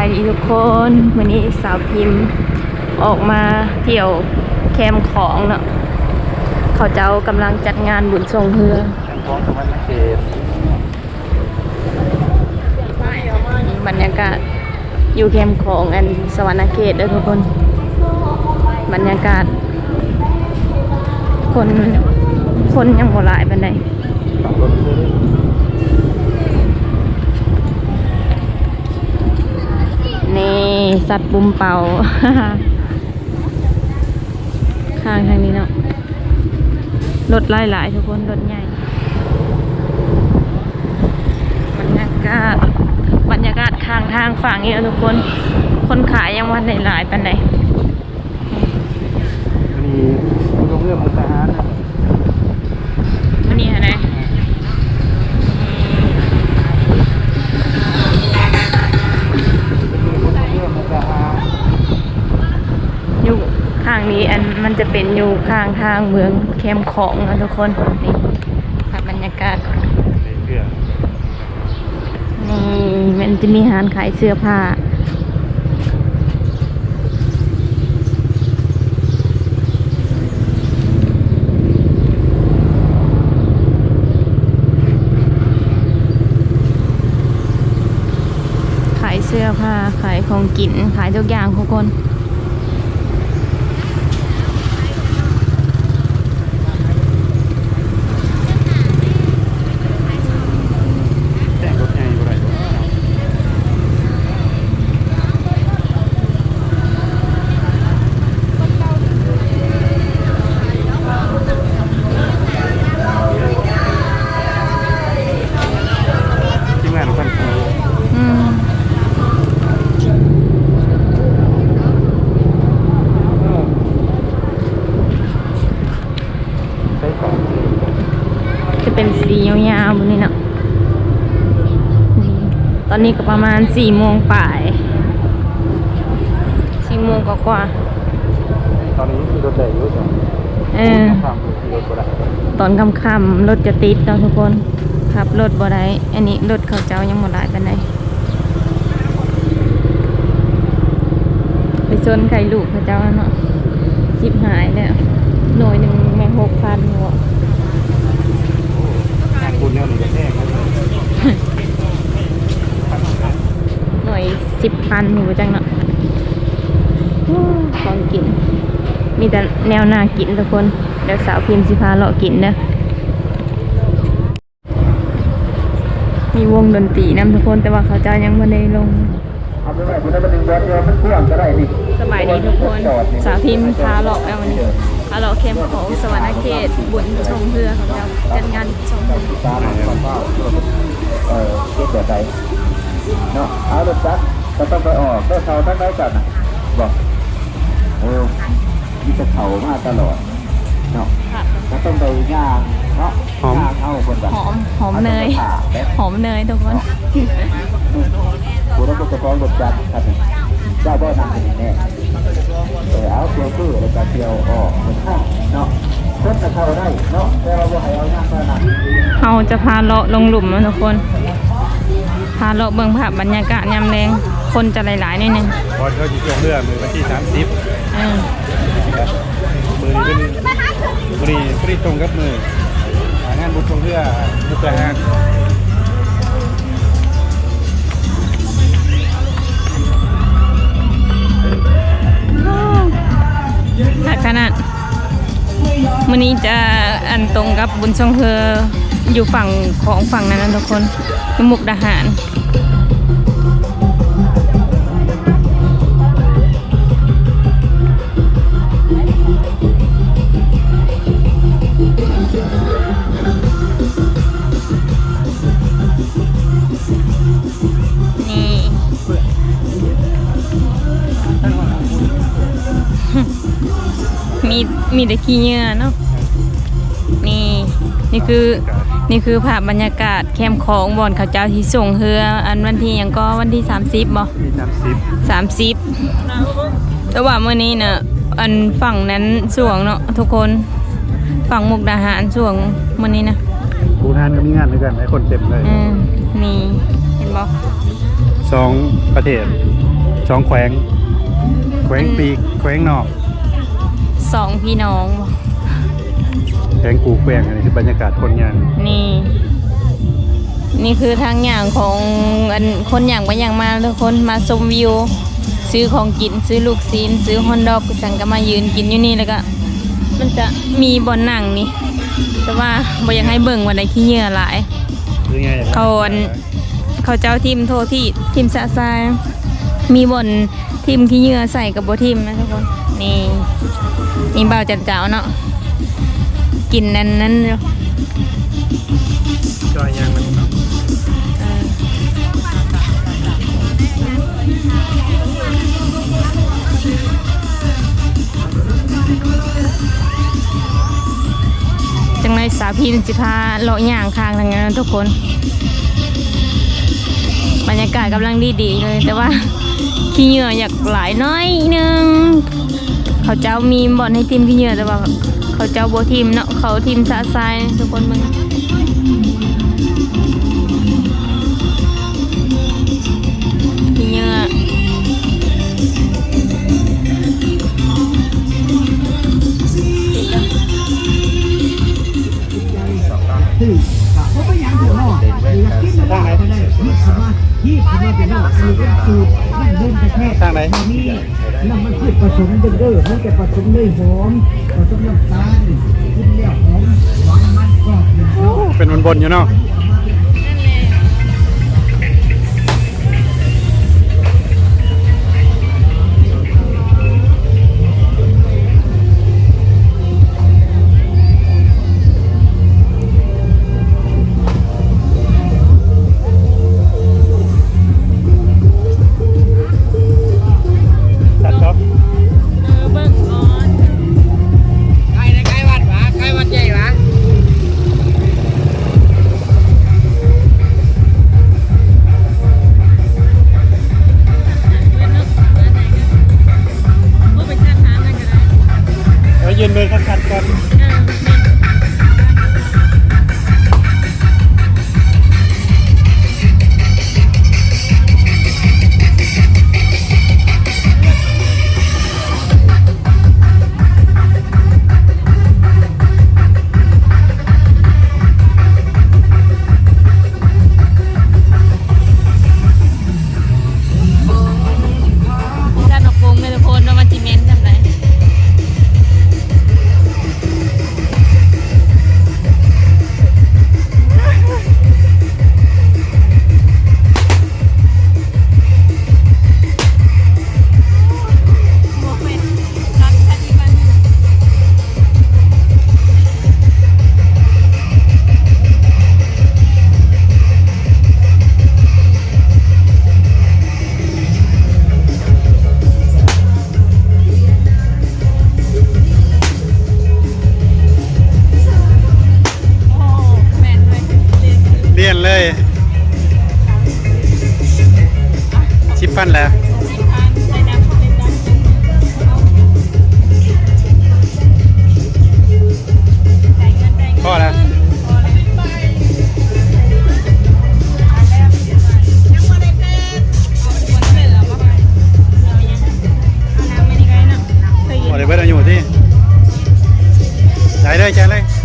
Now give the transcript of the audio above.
ายดีทุกคน วันนี้สาวพิมพ์ออกมาเที่ยวแคมของเนาะเขาเจ้ากำลังจัดงานบุญทรงเฮือแข่งท้องสวรรค์เขตบรรยากาศอยู่แคมของอันสวรรณเขตเด้อทุกคน บรรยากาศ คนคนยังบ่หลายปานใด นี่ สัตว์ปุ่มเป่า ข้างทางนี้เนาะรถไล่หลายๆทุกคนรถใหญ่บรรยากาศบรรยากาศข้างทางฝั่งนี้ทุกคน คนขายยังวันหลายๆปันใดมีลงเรือมุสาหา จะเป็นอยู่ข้างทางเมืองแคมของนะทุกคนนี่ภาพบรรยากาศในเรือนี่มันจะมีร้านขายเสื้อผ้าขายเสื้อผ้าขายของกินขายทุกอย่างทุกคน แต่งรถใหญ่บ่ได้บ่ทีมงานของท่านคือ อืม ใช้ของ จะ เป็นสียาวๆบนนี้เนาะนี่ตอนนี้ก็ประมาณสี่โมงป่ายสี่โมงกว่าตอนนี้มีรถใหญ่อยู่จ้ะๆเออทำมีรถบ่ได้ตอนค่ำๆรถจะติดเนาะทุกคนขับรถบ่ได้ อันนี้รถเขาเจ้ายังบ่ได้ปานใดไปชนไข่ลูกเขาเจ้าเนาะสิบหายแล้วหน่วยหนึ่งแม่หกพันหัวงา นบุญเนี่ยนี่ก็แพงเลยหน่วยสิบพันหนูจังเนาะโอ้ของกิน มีแต่แนวนากินทุกคนเดี๋ยวสาวพิมพ์สิพาเลาะกินเนาะมีวงดนตรีนำทุกคนแต่ว่าเขาจะยังไม่ได้ลง เอาไปไว้บนนั้นมันดึงบอลเดียวมันกว้างก็ได้นี่สบายดีทุกคน สาวพิมพ์พาเลาะแล้ววันนี้พาเลาะเข้มของสวรรณเขตบุญชงเรือของเราจัดงานชงเรือตามความว่าเออเก็บแบบใดเนาะเอารถจักรก็ต้องไปออกก็เขาทั้งได้กันน่ะบอกเออมีแต่เขามาตลอดเนาะค่ะก็ต้องไปย่างเนาะย่างเข้าคนแบบหอมหอมเนยหอมเนยทุกคน ผู้รับผิดชอบรถจักรครับเจ้าบ่ทำเป็นแน่เออเอาเที่ยวคือแล้วก็เที่ยวออกเหมือนข้างเนาะคนจะเข้าได้เนาะแต่เราบ่ให้เอาย่างขนาดนั้นเราจะพาเลาะลงหลุมนะทุกคน พาเลาะเบิ่งภาพบรรยากาศยามแรงคนจะหลายๆนิดนึงบอลเขาจะจงเรือมือวันที่สามสิบเออมือนี้เป็นมือนี้พอดีตรงกับมือหางานบุญจงเรือมุกดาห มื่อนี้จะอันตรงกับบุญทรงเธออยู่ฝั่งของฝั่งนั้นนะทุกคนยมุกดาหาร มีมีแต่ขี้เหงื่อเนาะนี่นี่คือนี่คือภาพบรรยากาศแคมป์ของบอนเขาเจ้าที่ส่งเฮือ อันวันที่หยังก็วันที่ 30บ่มีสามสิบ30แต่ว่ามื้อนี้น่ะอันฝั่งนั้นส่วงเนาะทุกคนฝั่งมุกดาหารส่วงมื้อนี้นะบูทานก็มีงานด้วยกันหลายคนเต็มเลยเออนี่เห็นบ่สองประเทศสองแขวง แขวงปีกแขวงนอก สองพี่น้องบ่แขวงกูแขวงอันนี้คือบรรยากาศคนงานนี่ นี่คือทางอย่างของอันคนอย่างไปอย่างมาทุกคนมาชมวิว ซื้อของกินซื้อลูกซีนซื้อฮอนดอกสังก็มายืนกินอยู่นี่แล้วก็ มันจะมีบอนหนังนี่ แต่ว่าบ่อยากให้เบิ่งวันใดขี้เหงื่อหลาย หรือไงเขาอันเขาเจ้าทีมโทษที่ทีมสะทราย มีบนทีมขี้เหงื่อใส่กับโบทีมนะทุกคน นี่ นี่เบาจัดเจ้าเนาะกินนั้นนั้นเนาะจอยยางมันเนาะเออจังไรสาวพีนสิพาเลาะย่างคางทางนั้นทุกคน บรรยากาศกำลังดีดีๆเลย แต่ว่าขี้เหงื่ออยากหลายน้อยหนึง เขาเจ้ามีบอลให้ทีมขี้เหงื่อแต่ว่าเขาเจ้าโบทีมเนาะเขาทีมสะทรายทุกคนมึงขี้เหงื่อเขาไปยังเดี๋ยวเนาะอยากกินอะไรก็ได้ที่คำว่าที่คำว่าเป็นเนาะอันนี้เป็นสูตรนั่นเดินแท้ๆทางไหน น้ำมันพืชผสมเด้อมันจะผสมด้วยหอมผสมน้ำตาลกินแล้วหอมหวานมันกรอบเป็นบนๆอยู่เนาะ con là. Có là. Ở đây bây giờ nhủ đi Chạy đây chạy đây.